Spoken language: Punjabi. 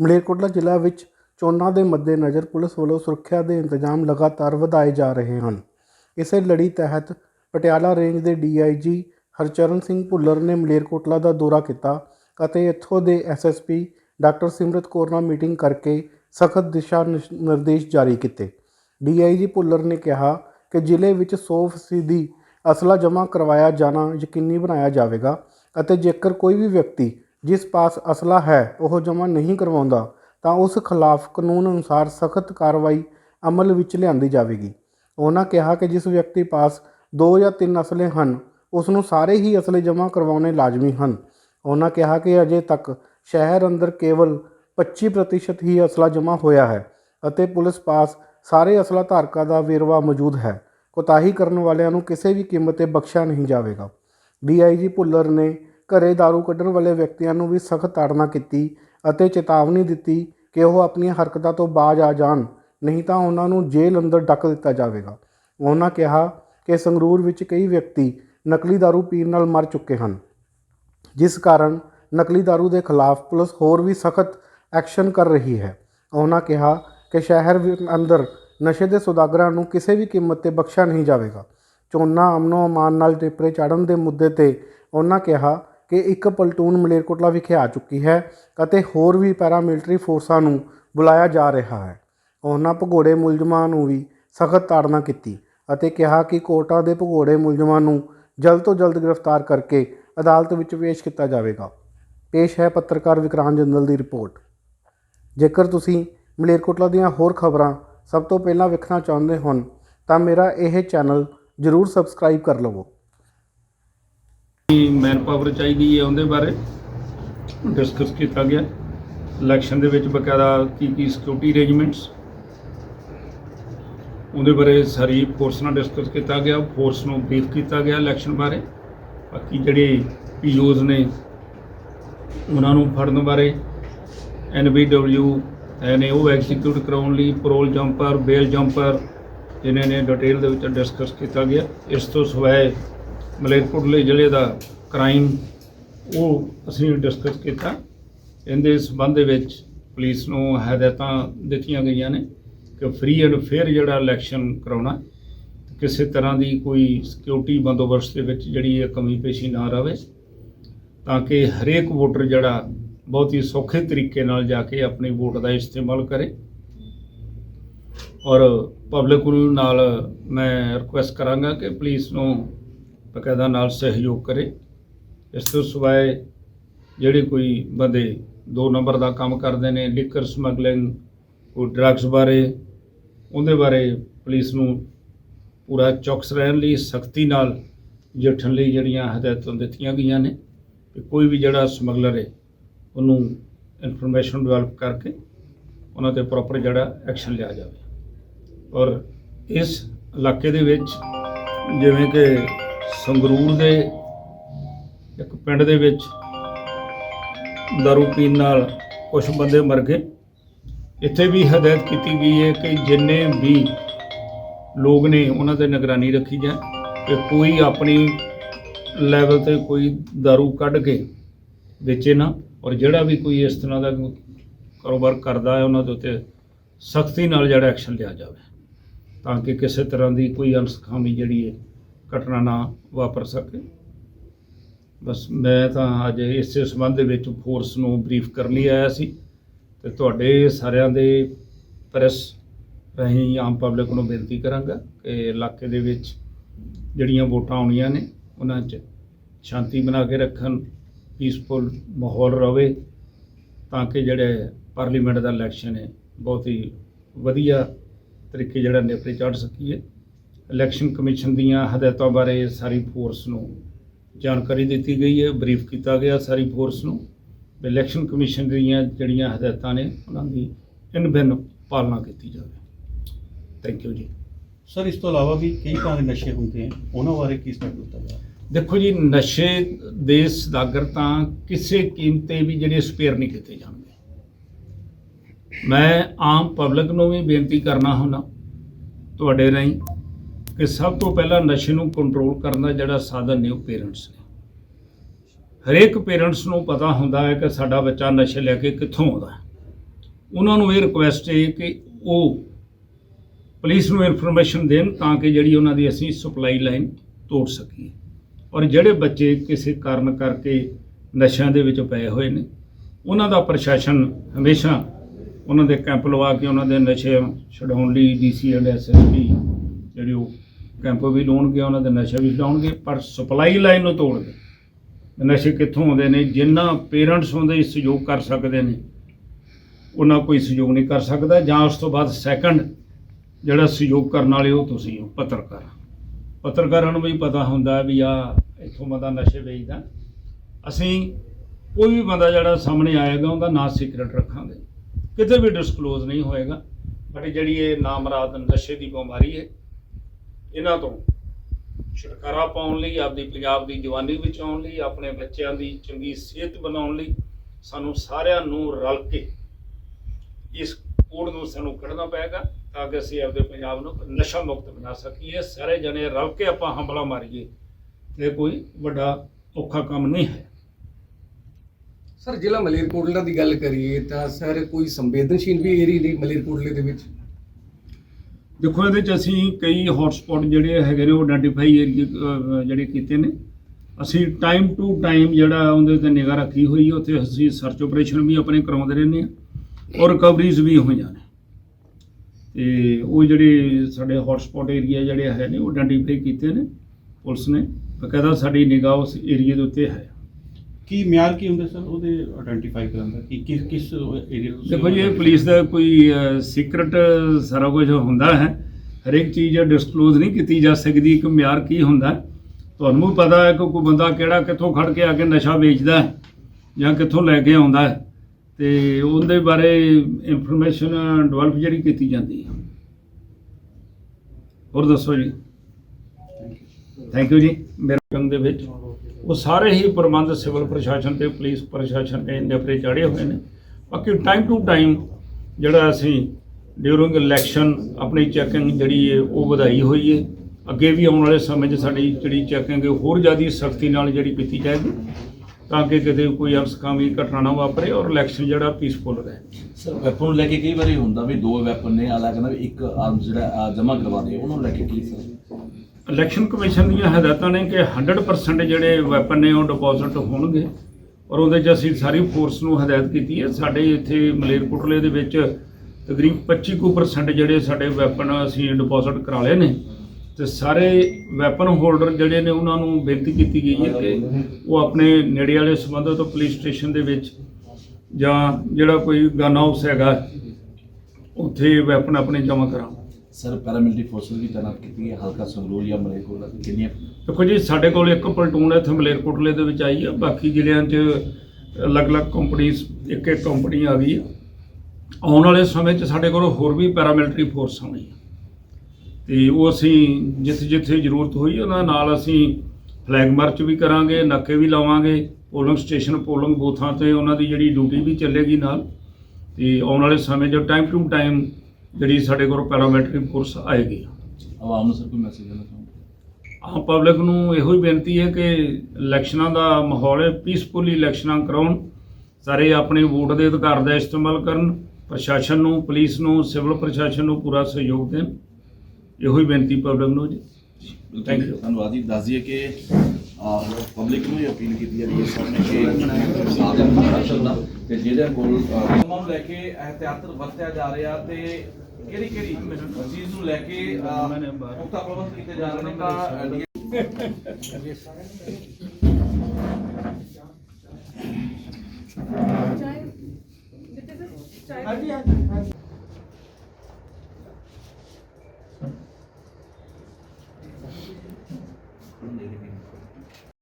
ਮਲੇਰਕੋਟਲਾ ਜ਼ਿਲ੍ਹਾ ਵਿੱਚ ਚੋਣਾਂ ਦੇ ਮੱਦੇਨਜ਼ਰ ਪੁਲਿਸ ਵੱਲੋਂ ਸੁਰੱਖਿਆ ਦੇ ਇੰਤਜ਼ਾਮ ਲਗਾਤਾਰ ਵਧਾਏ ਜਾ ਰਹੇ ਹਨ। ਇਸੇ ਲੜੀ ਤਹਿਤ ਪਟਿਆਲਾ ਰੇਂਜ ਦੇ ਡੀਆਈਜੀ ਹਰਚਰਨ ਸਿੰਘ ਭੁੱਲਰ ਨੇ ਮਲੇਰਕੋਟਲਾ ਦਾ ਦੌਰਾ ਕੀਤਾ ਅਤੇ ਇੱਥੋਂ ਦੇ ਐਸਐਸਪੀ ਡਾਕਟਰ ਸਿਮਰਤ ਕੌਰ ਨਾਲ ਮੀਟਿੰਗ ਕਰਕੇ ਸਖਤ ਦਿਸ਼ਾ ਨਿਸ਼- ਨਿਰਦੇਸ਼ ਜਾਰੀ ਕੀਤੇ। ਡੀਆਈਜੀ ਭੁੱਲਰ ਨੇ ਕਿਹਾ ਕਿ ਜ਼ਿਲ੍ਹੇ ਵਿੱਚ 100% ਅਸਲਾ ਜਮ੍ਹਾਂ ਕਰਵਾਇਆ ਜਾਣਾ ਯਕੀਨੀ ਬਣਾਇਆ ਜਾਵੇਗਾ ਅਤੇ ਜੇਕਰ ਕੋਈ ਵੀ ਵਿਅਕਤੀ ਜਿਸ ਪਾਸ ਅਸਲਾ ਹੈ, ਉਹ ਜਮ੍ਹਾਂ ਨਹੀਂ ਕਰਵਾਉਂਦਾ, ਤਾਂ ਉਸ ਖਿਲਾਫ ਕਾਨੂੰਨ ਅਨੁਸਾਰ ਸਖਤ ਕਾਰਵਾਈ ਅਮਲ ਵਿੱਚ ਲਿਆਂਦੀ ਜਾਵੇਗੀ। ਉਹਨਾਂ ਕਿਹਾ ਕਿ ਜਿਸ ਵਿਅਕਤੀ ਪਾਸ ਦੋ ਜਾਂ ਤਿੰਨ ਅਸਲੇ ਹਨ, ਉਸ ਨੂੰ ਸਾਰੇ ਹੀ ਅਸਲੇ ਜਮ੍ਹਾਂ ਕਰਵਾਉਣੇ ਲਾਜ਼ਮੀ ਹਨ। ਉਹਨਾਂ ਕਿਹਾ ਕਿ ਅਜੇ ਤੱਕ ਸ਼ਹਿਰ ਅੰਦਰ ਕੇਵਲ 25% ਹੀ ਅਸਲਾ ਜਮ੍ਹਾਂ ਹੋਇਆ ਹੈ ਅਤੇ ਪੁਲਿਸ ਪਾਸ ਸਾਰੇ ਅਸਲਾ ਧਾਰਕਾਂ ਦਾ ਵੇਰਵਾ ਮੌਜੂਦ ਹੈ। ਕੋਤਾਹੀ ਕਰਨ ਵਾਲਿਆਂ ਨੂੰ ਕਿਸੇ ਵੀ ਕੀਮਤ ਤੇ ਬਖਸ਼ਿਆ ਨਹੀਂ ਜਾਵੇਗਾ। ਡੀਆਈਜੀ ਭੁੱਲਰ ਨੇ ਘਰੇ दारू ਕੱਢਣ ਵਾਲੇ ਵਿਅਕਤੀਆਂ ਨੂੰ ਵੀ ਸਖਤ ਤਾੜਨਾ ਕੀਤੀ ਅਤੇ ਚੇਤਾਵਨੀ ਦਿੱਤੀ ਕਿ ਉਹ ਆਪਣੀਆਂ ਹਰਕਤਾਂ ਤੋਂ ਬਾਜ਼ ਆ ਜਾਣ ਨਹੀਂ ਤਾਂ ਉਹਨਾਂ ਨੂੰ ਜੇਲ੍ਹ ਅੰਦਰ ਡੱਕ ਦਿੱਤਾ ਜਾਵੇਗਾ ਉਹਨਾਂ ਕਿਹਾ ਕਿ ਸੰਗਰੂਰ ਵਿੱਚ ਕਈ ਵਿਅਕਤੀ ਨਕਲੀ दारू ਪੀਣ ਨਾਲ ਮਰ ਚੁੱਕੇ ਹਨ ਜਿਸ ਕਾਰਨ ਨਕਲੀ दारू ਦੇ ਖਿਲਾਫ ਪੁਲਿਸ ਹੋਰ ਵੀ ਸਖਤ ਐਕਸ਼ਨ ਕਰ ਰਹੀ ਹੈ ਉਹਨਾਂ ਕਿਹਾ ਕਿ ਸ਼ਹਿਰ ਵਿ- ਅੰਦਰ ਨਸ਼ੇ ਦੇ ਸੁਦਾਗਰਾਂ ਨੂੰ ਕਿਸੇ ਵੀ ਕੀਮਤ ਤੇ ਬਖਸ਼ਿਆ ਨਹੀਂ ਜਾਵੇਗਾ ਚੋਣਾਂ ਅਮਨੋ ਅਮਾਨ ਨਾਲ ਟੇਪਰੇ ਚਾੜਨ ਦੇ ਮੁੱਦੇ ਤੇ ਉਹਨਾਂ ਕਿਹਾ ਕਿ ਇੱਕ ਪਲਟੂਨ ਮਲੇਰਕੋਟਲਾ ਵਿਖੇ ਆ ਚੁੱਕੀ ਹੈ ਅਤੇ ਹੋਰ ਵੀ ਪੈਰਾ ਮਿਲਟਰੀ ਫੋਰਸਾਂ ਨੂੰ ਬੁਲਾਇਆ ਜਾ ਰਿਹਾ ਹੈ। ਉਹਨਾਂ ਭਗੌੜੇ ਮੁਲਜ਼ਮਾਂ ਨੂੰ ਵੀ ਸਖਤ ਤਾੜਨਾ ਕੀਤੀ ਅਤੇ ਕਿਹਾ ਕਿ ਕੋਰਟਾਂ ਦੇ ਭਗੌੜੇ ਮੁਲਜ਼ਮਾਂ ਨੂੰ ਜਲਦ ਤੋਂ ਜਲਦ ਗ੍ਰਿਫਤਾਰ ਕਰਕੇ ਅਦਾਲਤ ਵਿੱਚ ਪੇਸ਼ ਕੀਤਾ ਜਾਵੇਗਾ। ਪੇਸ਼ ਹੈ ਪੱਤਰਕਾਰ ਵਿਕਰਾਂਤ ਜੰਦਲ ਦੀ ਰਿਪੋਰਟ। ਜੇਕਰ ਤੁਸੀਂ ਮਲੇਰਕੋਟਲਾ ਦੀਆਂ ਹੋਰ ਖਬਰਾਂ ਸਭ ਤੋਂ ਪਹਿਲਾਂ ਵੇਖਣਾ ਚਾਹੁੰਦੇ ਹੋ ਤਾਂ ਮੇਰਾ ਇਹ ਚੈਨਲ ਜ਼ਰੂਰ ਸਬਸਕ੍ਰਾਈਬ ਕਰ ਲਵੋ। ਮੈਨ ਪਾਵਰ ਚਾਹੀਦੀ ਹੈ ਉਹਦੇ ਬਾਰੇ ਡਿਸਕਸ ਕੀਤਾ ਗਿਆ। ਇਲੈਕਸ਼ਨ ਦੇ ਵਿੱਚ ਬਕਾਇਦਾ ਕੀ ਕੀ ਸਿਕਿਉਰਿਟੀ ਅਰੇਂਜਮੈਂਟਸ ਉਹਦੇ ਬਾਰੇ ਸਾਰੀ ਫੋਰਸ ਨਾਲ ਡਿਸਕਸ ਕੀਤਾ ਗਿਆ ਫੋਰਸ ਨੂੰ ਬਰੀਫ ਕੀਤਾ ਗਿਆ ਇਲੈਕਸ਼ਨ ਬਾਰੇ। ਬਾਕੀ ਜਿਹੜੇ ਪੀਓਜ਼ ਨੇ, ਉਹਨਾਂ ਨੂੰ ਫੜਨ ਬਾਰੇ ਐਨਬੀਡਬਲਯੂ ਨੇ ਉਹ ਐਗਜ਼ੀਕਿਊਟ ਕਰਾਉਣ ਲਈ ਪਰੋਲ ਜੰਪਰ ਬੇਲ ਜੰਪਰ ਜਿਨ੍ਹਾਂ ਨੇ ਡਿਟੇਲ ਦੇ ਵਿੱਚ ਡਿਸਕਸ ਕੀਤਾ ਗਿਆ। ਇਸ ਤੋਂ ਸਿਵਾਏ ਮਲੇਰਕੋਟਲੇ ਜ਼ਿਲ੍ਹੇ ਦਾ ਕ੍ਰਾਈਮ ਉਹ ਅਸੀਂ ਡਿਸਕਸ ਕੀਤਾ। ਇਹਦੇ ਸੰਬੰਧ ਦੇ ਵਿੱਚ ਪੁਲਿਸ ਨੂੰ ਹਦਾਇਤਾਂ ਦਿੱਤੀਆਂ ਗਈਆਂ ਨੇ ਕਿ ਫ੍ਰੀ ਐਂਡ ਫੇਅਰ ਜਿਹੜਾ ਇਲੈਕਸ਼ਨ ਕਰਾਉਣਾ, ਕਿਸੇ ਤਰ੍ਹਾਂ ਦੀ ਕੋਈ ਸਿਕਿਉਰਿਟੀ ਬੰਦੋਬਸਤ ਦੇ ਵਿੱਚ ਜਿਹੜੀ ਇਹ ਕਮੀ ਪੇਸ਼ੀ ਨਾ ਰਹੇ, ਤਾਂ ਕਿ ਹਰੇਕ ਵੋਟਰ ਜਿਹੜਾ ਬਹੁਤ ਹੀ ਸੌਖੇ ਤਰੀਕੇ ਨਾਲ ਜਾ ਕੇ ਆਪਣੀ ਵੋਟ ਦਾ ਇਸਤੇਮਾਲ ਕਰੇ। ਔਰ ਪਬਲਿਕ ਨੂੰ ਨਾਲ ਮੈਂ ਰਿਕੁਐਸਟ ਕਰਾਂਗਾ ਕਿ ਪੁਲਿਸ ਨੂੰ ਬਕਾਇਦਾ ਨਾਲ ਸਹਿਯੋਗ ਕਰੇ। ਇਸ ਤੋਂ ਸਿਵਾਏ ਜਿਹੜੇ ਕੋਈ ਬੰਦੇ ਦੋ ਨੰਬਰ ਦਾ ਕੰਮ ਕਰਦੇ ਨੇ ਲਿਕਰ ਸਮਗਲਿੰਗ ਕੋਈ ਡਰੱਗਸ ਬਾਰੇ, ਉਹਦੇ ਬਾਰੇ ਪੁਲਿਸ ਨੂੰ ਪੂਰਾ ਚੌਕਸ ਰਹਿਣ ਲਈ, ਸਖਤੀ ਨਾਲ ਜਠਣ ਲਈ ਜਿਹੜੀਆਂ ਹਦਾਇਤਾਂ ਦਿੱਤੀਆਂ ਗਈਆਂ ਨੇ ਕਿ ਕੋਈ ਵੀ ਜਿਹੜਾ ਸਮਗਲਰ ਹੈ, ਉਹਨੂੰ ਇਨਫੋਰਮੇਸ਼ਨ ਡਿਵੈਲਪ ਕਰਕੇ ਉਹਨਾਂ ਤੇ ਪ੍ਰੋਪਰ ਜਿਹੜਾ ਐਕਸ਼ਨ ਲਿਆ ਜਾਵੇ। ਔਰ ਇਸ ਇਲਾਕੇ ਦੇ ਵਿੱਚ ਜਿਵੇਂ ਕਿ ਸੰਗਰੂਰ ਦੇ ਇੱਕ ਪਿੰਡ ਦੇ ਵਿੱਚ ਦਾਰੂ ਪੀਣ ਨਾਲ ਕੁਝ ਬੰਦੇ ਮਰ ਗਏ। ਇੱਥੇ ਵੀ ਹਦਾਇਤ ਕੀਤੀ ਗਈ ਹੈ ਕਿ ਜਿੰਨੇ ਵੀ ਲੋਕ ਨੇ ਉਹਨਾਂ ਤੇ ਨਿਗਰਾਨੀ ਰੱਖੀ ਜਾਏ ਕਿ ਕੋਈ ਆਪਣੀ ਲੈਵਲ ਤੇ ਕੋਈ ਦਾਰੂ ਕੱਢ ਕੇ ਵੇਚੇ ਨਾ ਔਰ ਜਿਹੜਾ ਵੀ ਕੋਈ ਇਸ ਤਰ੍ਹਾਂ ਦਾ ਕਾਰੋਬਾਰ ਕਰਦਾ ਹੈ ਉਹਨਾਂ ਦੇ ਉੱਤੇ ਸਖਤੀ ਨਾਲ ਜਿਹੜਾ ਐਕਸ਼ਨ ਲਿਆ ਜਾਵੇ ਤਾਂ ਕਿ ਕਿਸੇ ਤਰ੍ਹਾਂ ਦੀ ਕੋਈ ਅਨਸਖਾਮੀ ਜਿਹੜੀ ਹੈ ਘਟਨਾ ਨਾ ਵਾਪਰ ਸਕੇ। ਬਸ ਮੈਂ ਤਾਂ ਅੱਜ ਇਸੇ ਸੰਬੰਧ ਦੇ ਵਿੱਚ ਫੋਰਸ ਨੂੰ ਬਰੀਫ ਕਰਨ ਲਈ ਆਇਆ ਸੀ ਤੇ ਤੁਹਾਡੇ ਸਾਰਿਆਂ ਦੇ ਪ੍ਰੈਸ ਰਾਹੀਂ ਆਮ ਪਬਲਿਕ ਨੂੰ ਬੇਨਤੀ ਕਰਾਂਗਾ ਕਿ ਇਲਾਕੇ ਦੇ ਵਿੱਚ ਜਿਹੜੀਆਂ ਵੋਟਾਂ ਆਉਣੀਆਂ ਨੇ, ਉਹਨਾਂ 'ਚ ਸ਼ਾਂਤੀ ਬਣਾ ਕੇ ਰੱਖਣ ਪੀਸਫੁਲ ਮਾਹੌਲ ਰਵੇ ਤਾਂ ਕਿ ਜਿਹੜੇ ਪਾਰਲੀਮੈਂਟ ਦਾ ਇਲੈਕਸ਼ਨ ਹੈ, ਬਹੁਤ ਹੀ ਵਧੀਆ ਤਰੀਕੇ ਜਿਹੜਾ ਨੇਪਰੇ ਚੜ੍ਹ ਸਕੀਏ। ਇਲੈਕਸ਼ਨ ਕਮਿਸ਼ਨ ਦੀਆਂ ਹਦਾਇਤਾਂ ਬਾਰੇ ਸਾਰੀ ਫੋਰਸ ਨੂੰ ਜਾਣਕਾਰੀ ਦਿੱਤੀ ਗਈ ਹੈ ਬਰੀਫ ਕੀਤਾ ਗਿਆ ਸਾਰੀ ਫੋਰਸ ਨੂੰ। ਇਲੈਕਸ਼ਨ ਕਮਿਸ਼ਨ ਦੀਆਂ ਜਿਹੜੀਆਂ ਹਦਾਇਤਾਂ ਨੇ ਉਹਨਾਂ ਦੀ ਇਨ ਬਿਨ ਪਾਲਣਾ ਕੀਤੀ ਜਾਵੇ। ਥੈਂਕ ਯੂ ਜੀ। ਸਰ ਇਸ ਤੋਂ ਇਲਾਵਾ ਵੀ ਕਈ ਤਰ੍ਹਾਂ ਦੇ ਨਸ਼ੇ ਹੁੰਦੇ ਹਨ। ਉਹਨਾਂ ਬਾਰੇ ਕੀ ਸਟੈਪ ਲਿੱਤਾ ਰਿਹਾ ਦੇਖੋ ਜੀ ਨਸ਼ੇ ਦੇ ਸਦਾਗਰ ਤਾਂ ਕਿਸੇ ਕੀਮਤ ਵੀ ਜਿਹੜੇ ਸਪੇਅਰ ਨਹੀਂ ਕੀਤੇ ਜਾਣਗੇ। ਮੈਂ ਆਮ ਪਬਲਿਕ ਨੂੰ ਵੀ ਬੇਨਤੀ ਕਰਨਾ ਹੁੰਦਾ ਤੁਹਾਡੇ ਰਾਹੀਂ। ਕਿ ਸਭ ਤੋਂ ਪਹਿਲਾਂ ਨਸ਼ੇ ਨੂੰ ਕੰਟਰੋਲ ਕਰਨ ਦਾ ਜਿਹੜਾ ਸਾਧਨ ਨੇ ਉਹ ਪੇਰੈਂਟਸ ਨੇ। ਹਰੇਕ ਪੇਰੈਂਟਸ ਨੂੰ ਪਤਾ ਹੁੰਦਾ ਹੈ ਕਿ ਸਾਡਾ ਬੱਚਾ ਨਸ਼ੇ ਲੈ ਕੇ ਕਿੱਥੋਂ ਆਉਂਦਾ ਉਹਨਾਂ ਨੂੰ ਇਹ ਰਿਕੁਐਸਟ ਹੈ ਕਿ ਉਹ ਪੁਲਿਸ ਨੂੰ ਇਨਫੋਰਮੇਸ਼ਨ ਦੇਣ ਤਾਂ ਕਿ ਜਿਹੜੀ ਉਹਨਾਂ ਦੀ ਅਸੀਂ ਸਪਲਾਈ ਲਾਈਨ ਤੋੜ ਸਕੀਏ। ਔਰ ਜਿਹੜੇ ਬੱਚੇ ਕਿਸੇ ਕਾਰਨ ਕਰਕੇ ਨਸ਼ਿਆਂ ਦੇ ਵਿੱਚ ਪਏ ਹੋਏ ਨੇ, ਉਹਨਾਂ ਦਾ ਪ੍ਰਸ਼ਾਸਨ ਹਮੇਸ਼ਾ ਉਹਨਾਂ ਦੇ ਕੈਂਪ ਲਵਾ ਕੇ ਉਹਨਾਂ ਦੇ ਨਸ਼ੇ ਛਡਾਉਣ ਲਈ ਡੀਸੀ ਐਂਡ ਐਸਐਸਪੀ ਜਿਹੜੀ ਉਹ ਕੈਂਪ ਵੀ ਲਾਉਣਗੇ, ਉਹਨਾਂ ਦੇ ਨਸ਼ੇ ਵੀ ਛਡਾਉਣਗੇ ਪਰ ਸਪਲਾਈ ਲਾਈਨ ਨੂੰ ਤੋੜਦੇ। ਨਸ਼ੇ ਕਿੱਥੋਂ ਆਉਂਦੇ ਨੇ, ਜਿੰਨਾ ਪੇਰੈਂਟਸ ਹੁੰਦੇ ਸਹਿਯੋਗ ਕਰ ਸਕਦੇ ਨੇ, ਉਹਨਾਂ ਕੋਈ ਸਹਿਯੋਗ ਨਹੀਂ ਕਰ ਸਕਦਾ, ਜਾਂ ਉਸ ਤੋਂ ਬਾਅਦ ਸੈਕੰਡ ਜਿਹੜਾ ਸਹਿਯੋਗ ਕਰਨ ਵਾਲੇ ਉਹ ਤੁਸੀਂ ਹੋ, ਪੱਤਰਕਾਰ। ਪੱਤਰਕਾਰਾਂ ਨੂੰ ਵੀ ਪਤਾ ਹੁੰਦਾ ਵੀ ਆ, ਇੱਥੋਂ ਬੰਦਾ ਨਸ਼ੇ ਵੇਚਦਾ। ਅਸੀਂ ਕੋਈ ਵੀ ਬੰਦਾ ਜਿਹੜਾ ਸਾਹਮਣੇ ਆਏਗਾ, ਉਹਦਾ ਨਾਂ ਸੀਕ੍ਰੇਟ ਰੱਖਾਂਗੇ। ਕਿਤੇ ਵੀ ਡਿਸਕਲੋਜ਼ ਨਹੀਂ ਹੋਏਗਾ। ਬਟ ਜਿਹੜੀ ਇਹ ਨਾਮਰਾਦ ਨਸ਼ੇ ਦੀ ਬਿਮਾਰੀ ਹੈ ਇਹਨਾਂ ਤੋਂ ਛੁਟਕਾਰਾ ਪਾਉਣ ਲਈ, ਆਪਦੀ ਪੰਜਾਬ ਦੀ ਜਵਾਨੀ ਬਚਾਉਣ ਲਈ, ਆਪਣੇ ਬੱਚਿਆਂ ਦੀ ਚੰਗੀ ਸਿਹਤ ਬਣਾਉਣ ਲਈ ਸਾਨੂੰ ਸਾਰਿਆਂ ਨੂੰ ਰਲ ਕੇ ਇਸ ਕੋੜ ਨੂੰ ਸਾਨੂੰ ਕੱਢਣਾ ਪਏਗਾ ਤਾਂ ਕਿ ਅਸੀਂ ਆਪਣੇ ਪੰਜਾਬ ਨੂੰ ਨਸ਼ਾ ਮੁਕਤ ਬਣਾ ਸਕੀਏ, ਸਾਰੇ ਜਣੇ ਰਲ ਕੇ ਆਪਾਂ ਹੰਬਲਾ ਮਾਰੀਏ ਇਹ ਕੋਈ ਵੱਡਾ ਔਖਾ ਕੰਮ ਨਹੀਂ ਹੈ। ਸਰ ਜ਼ਿਲ੍ਹਾ ਮਲੇਰਕੋਟਲਾ ਦੀ ਗੱਲ ਕਰੀਏ ਤਾਂ ਸਰ, ਕੋਈ ਸੰਵੇਦਨਸ਼ੀਲ ਵੀ ਏਰੀਆ ਨਹੀਂ ਮਲੇਰਕੋਟਲੇ ਦੇ ਵਿੱਚ? ਦੇਖੋ, ਇਹਦੇ ਚ ਅਸੀਂ ਕਈ ਹੌਟਸਪੌਟ ਜਿਹੜੇ ਹੈਗੇ ਨੇ, ਉਹ ਆਇਡੈਂਟੀਫਾਈ ਜਿਹੜੇ ਕੀਤੇ ਨੇ। ਅਸੀਂ ਟਾਈਮ ਟੂ ਟਾਈਮ ਜਿਹੜਾ ਉਹਦੇ ਤੇ ਨਿਗਾਹ ਰੱਖੀ ਹੋਈ ਹੈ ਉੱਥੇ ਅਸੀਂ ਸਰਚ ਆਪਰੇਸ਼ਨ ਵੀ ਆਪਣੇ ਕਰਾਉਂਦੇ ਰਹਿੰਦੇ ਹਾਂ ਔਰ ਰਿਕਵਰੀਜ਼ ਵੀ ਹੋਈਆਂ ਨੇ ਤੇ ਉਹ ਜਿਹੜੇ ਸਾਡੇ ਹੌਟਸਪੌਟ ਏਰੀਆ ਜਿਹੜੇ ਹੈ ਨੇ, ਉਹ ਆਇਡੈਂਟੀਫਾਈ ਕੀਤੇ ਨੇ ਪੁਲਿਸ ਨੇ। ਬਕਾਇਦਾ ਸਾਡੀ ਨਿਗਾਹ ਉਸ ਏਰੀਆ ਦੇ ਉੱਤੇ ਹੈ। ਕੀ ਮਿਆਰ ਕੀ ਹੁੰਦੇ ਸਰ? ਉਹਦੇ ਆਇਡੈਂਟੀਫਾਈ ਕਰਨ ਦਾ ਕਿ ਕਿਸ ਕਿਸ ਏਰੀਆ ਦੇਖੋ ਜੀ ਇਹ ਪੁਲਿਸ ਦਾ ਕੋਈ ਸੀਕ੍ਰੇਟ ਸਾਰਾ ਕੁਝ ਹੁੰਦਾ ਹੈ। ਹਰੇਕ ਚੀਜ਼ ਡਿਸਕਲੋਜ਼ ਨਹੀਂ ਕੀਤੀ ਜਾ ਸਕਦੀ ਕਿ ਮਿਆਰ ਕੀ ਹੁੰਦਾ। ਤੁਹਾਨੂੰ ਵੀ ਪਤਾ ਹੈ ਕਿ ਕੋਈ ਬੰਦਾ ਕਿਹੜਾ ਕਿੱਥੋਂ ਖੜ ਕੇ ਆ ਕੇ ਨਸ਼ਾ ਵੇਚਦਾ ਹੈ ਜਾਂ ਕਿੱਥੋਂ ਲੈ ਕੇ ਆਉਂਦਾ ਹੈ। ਤੇ ਉਹਦੇ ਬਾਰੇ ਇਨਫੋਰਮੇਸ਼ਨ ਡਿਵੈਲਪ ਜਿਹੜੀ ਕੀਤੀ ਜਾਂਦੀ ਹੈ। ਹੋਰ ਦੱਸੋ ਜੀ। ਥੈਂਕ ਯੂ ਜੀ। ਮੇਰੇ ਕੰਮ ਦੇ ਵਿੱਚ ਉਹ ਸਾਰੇ ਹੀ ਪ੍ਰਬੰਧ ਸਿਵਲ ਪ੍ਰਸ਼ਾਸਨ ਤੇ, ਪੁਲਿਸ ਪ੍ਰਸ਼ਾਸਨ ਨੇ ਨਫ਼ਰੇ ਚਾੜੇ ਹੋਏ ਨੇ। ਬਾਕੀ ਟਾਈਮ ਟੂ ਟਾਈਮ ਜਿਹੜਾ ਅਸੀਂ ਡਿਊਰਿੰਗ ਇਲੈਕਸ਼ਨ ਆਪਣੀ ਚੈਕਿੰਗ ਜਿਹੜੀ ਹੈ ਉਹ ਵਧਾਈ ਹੋਈ ਹੈ। ਅੱਗੇ ਵੀ ਆਉਣ ਵਾਲੇ ਸਮੇਂ 'ਚ ਸਾਡੀ ਜਿਹੜੀ ਚੈਕਿੰਗ ਹੈ ਹੋਰ ਜ਼ਿਆਦਾ ਸਖਤੀ ਨਾਲ ਜਿਹੜੀ ਕੀਤੀ ਜਾਏਗੀ, ਤਾਂ ਕਿ ਕਿਤੇ ਕੋਈ ਅਰਸਕਾਮੀ ਘਟਨਾ ਨਾ ਵਾਪਰੇ ਔਰ ਇਲੈਕਸ਼ਨ ਜਿਹੜਾ ਪੀਸਫੁਲ ਰਹੇ। ਸਰ ਵੈਪਨ ਨੂੰ ਲੈ ਕੇ ਕਈ ਵਾਰੀ ਹੁੰਦਾ ਵੀ ਦੋ ਵੈਪਨ ਨੇ ਅਲੱਗ ਨਾ ਵੀ ਇੱਕ ਆਰਮ ਜਿਹੜਾ ਜਮ੍ਹਾਂ ਕਰਵਾ ਦੇ ਉਹਨਾਂ ਨੂੰ ਲੈ ਕੇ ਕੀ ਸਰ? ਇਲੈਕਸ਼ਨ ਕਮਿਸ਼ਨ ਦੀਆਂ ਹਦਾਇਤਾਂ ਨੇ ਕਿ 100% ਜਿਹੜੇ ਵੈਪਨ ਨੇ ਉਹ ਡਿਪੋਜ਼ਿਟ ਹੋਣਗੇ ਔਰ ਉਹਦੇ 'ਚ ਅਸੀਂ ਸਾਰੀ ਫੋਰਸ ਨੂੰ ਹਦਾਇਤ ਕੀਤੀ ਹੈ। ਸਾਡੇ ਇੱਥੇ ਮਲੇਰਕੋਟਲੇ ਦੇ ਵਿੱਚ ਤਕਰੀਬ 25% ਜਿਹੜੇ ਸਾਡੇ ਵੈਪਨ ਅਸੀਂ ਡਿਪੋਜ਼ਿਟ ਕਰਾ ਲਏ ਨੇ ਤੇ ਸਾਰੇ ਵੈਪਨ ਹੋਲਡਰ ਜਿਹੜੇ ਨੇ ਉਹਨਾਂ ਨੂੰ ਬੇਨਤੀ ਕੀਤੀ ਗਈ ਹੈ ਕਿ ਉਹ ਆਪਣੇ ਨੇੜੇ ਵਾਲੇ ਸੰਬੰਧਿਤ ਪੁਲਿਸ ਸਟੇਸ਼ਨ ਦੇ ਵਿੱਚ ਜਾਂ ਜਿਹੜਾ ਕੋਈ ਗਨ ਹਾਊਸ ਹੈਗਾ, ਉੱਥੇ ਵੈਪਨ ਆਪਣੇ ਜਮ੍ਹਾਂ ਕਰਾਉਣ। ਸਰ, ਪੈਰਾਮਿਲਟਰੀ ਫੋਰਸਸ ਵੀ ਤਾਇਨਾਤ ਕੀਤੀ ਹੈ ਹਲਕਾ ਸੰਗਰੂਰ ਜਾਂ ਮਲੇਰਕੋਟਲਾ ਕਿੰਨੀਆਂ? ਦੇਖੋ ਜੀ, ਸਾਡੇ ਕੋਲ ਇੱਕ ਪਲਟੂਨ ਇੱਥੇ ਮਲੇਰਕੋਟਲੇ ਦੇ ਵਿੱਚ ਆਈ ਆ, ਬਾਕੀ ਜ਼ਿਲ੍ਹਿਆਂ 'ਚ ਅਲੱਗ-ਅਲੱਗ ਕੰਪਨੀਆਂ ਇੱਕ ਇੱਕ ਕੰਪਨੀ ਆ ਗਈ ਹੈ ਆਉਣ ਵਾਲੇ ਸਮੇਂ 'ਚ ਸਾਡੇ ਕੋਲ ਹੋਰ ਵੀ ਪੈਰਾਮਿਲਟਰੀ ਫੋਰਸ ਆਉਣੀ ਹੈ ਤੇ ਉਹ ਅਸੀਂ ਜਿੱਥੇ ਜਿੱਥੇ ਜ਼ਰੂਰਤ ਹੋਈ, ਉਹਨਾਂ ਨਾਲ ਅਸੀਂ ਫਲੈਗ ਮਾਰਚ ਵੀ ਕਰਾਂਗੇ, ਨਾਕੇ ਵੀ ਲਾਵਾਂਗੇ, ਪੋਲਿੰਗ ਸਟੇਸ਼ਨ, ਪੋਲਿੰਗ ਬੂਥਾਂ ਤੇ ਉਹਨਾਂ ਦੀ ਜਿਹੜੀ ਡਿਊਟੀ ਵੀ ਚੱਲੇਗੀ ਨਾਲ। ਤੇ ਆਉਣ ਵਾਲੇ ਸਮੇਂ 'ਚ ਟਾਈਮ ਟੂ ਟਾਈਮ ਜਿਹੜੀ ਸਾਡੇ ਕੋਲ ਪੈਰਾਮਿਲਟਰੀ ਫੋਰਸ ਆਏਗੀ। ਆਵਾਮ ਨੂੰ ਸਰ ਕੋਈ ਮੈਸੇਜ ਦੇਣਾ ਚਾਹੁੰਦੇ ਆਮ ਪਬਲਿਕ ਨੂੰ ਇਹੋ ਹੀ ਬੇਨਤੀ ਹੈ ਕਿ ਇਲੈਕਸ਼ਨਾਂ ਦਾ ਮਾਹੌਲ ਹੈ ਪੀਸਫੁਲੀ ਇਲੈਕਸ਼ਨਾਂ ਕਰਾਉਣ। ਸਾਰੇ ਆਪਣੇ ਵੋਟ ਦੇ ਅਧਿਕਾਰ ਦਾ ਇਸਤੇਮਾਲ ਕਰਨ ਪ੍ਰਸ਼ਾਸਨ ਨੂੰ ਪੁਲਿਸ ਨੂੰ ਸਿਵਲ ਪ੍ਰਸ਼ਾਸਨ ਨੂੰ ਪੂਰਾ ਸਹਿਯੋਗ ਦੇਣ। ਇਹੋ ਹੀ ਬੇਨਤੀ ਪਬਲਿਕ ਨੂੰ ਜੀ Thank you. ਧੰਨਵਾਦ ਜੀ। ਦੱਸ ਦਈਏ ਕਿ ਆਪ ਪਬਲਿਕ ਨੂੰ ਇਹ ਅਪੀਲ ਕੀਤੀ ਜਾ ਰਹੀ ਹੈ ਸਾਹਮਣੇ ਕਿ ਸਾਫ਼ ਦਾ ਚੱਲਦਾ ਤੇ ਜਿਹਦੇ ਕੋਲ ਸਮਾਂ ਲੈ ਕੇ ਇhtiyਾਤਰ ਵਰਤਿਆ ਜਾ ਰਿਹਾ ਤੇ ਕਿਹੜੀ ਕਿਹੜੀ ਚੀਜ਼ ਨੂੰ ਲੈ ਕੇ ਪੁਖਤਾ ਪ੍ਰਬੰਧ ਕੀਤੇ ਜਾ ਰਹੇ ਨੇ ਤਾਂ ਹਾਂਜੀ ਹਾਂਜੀ।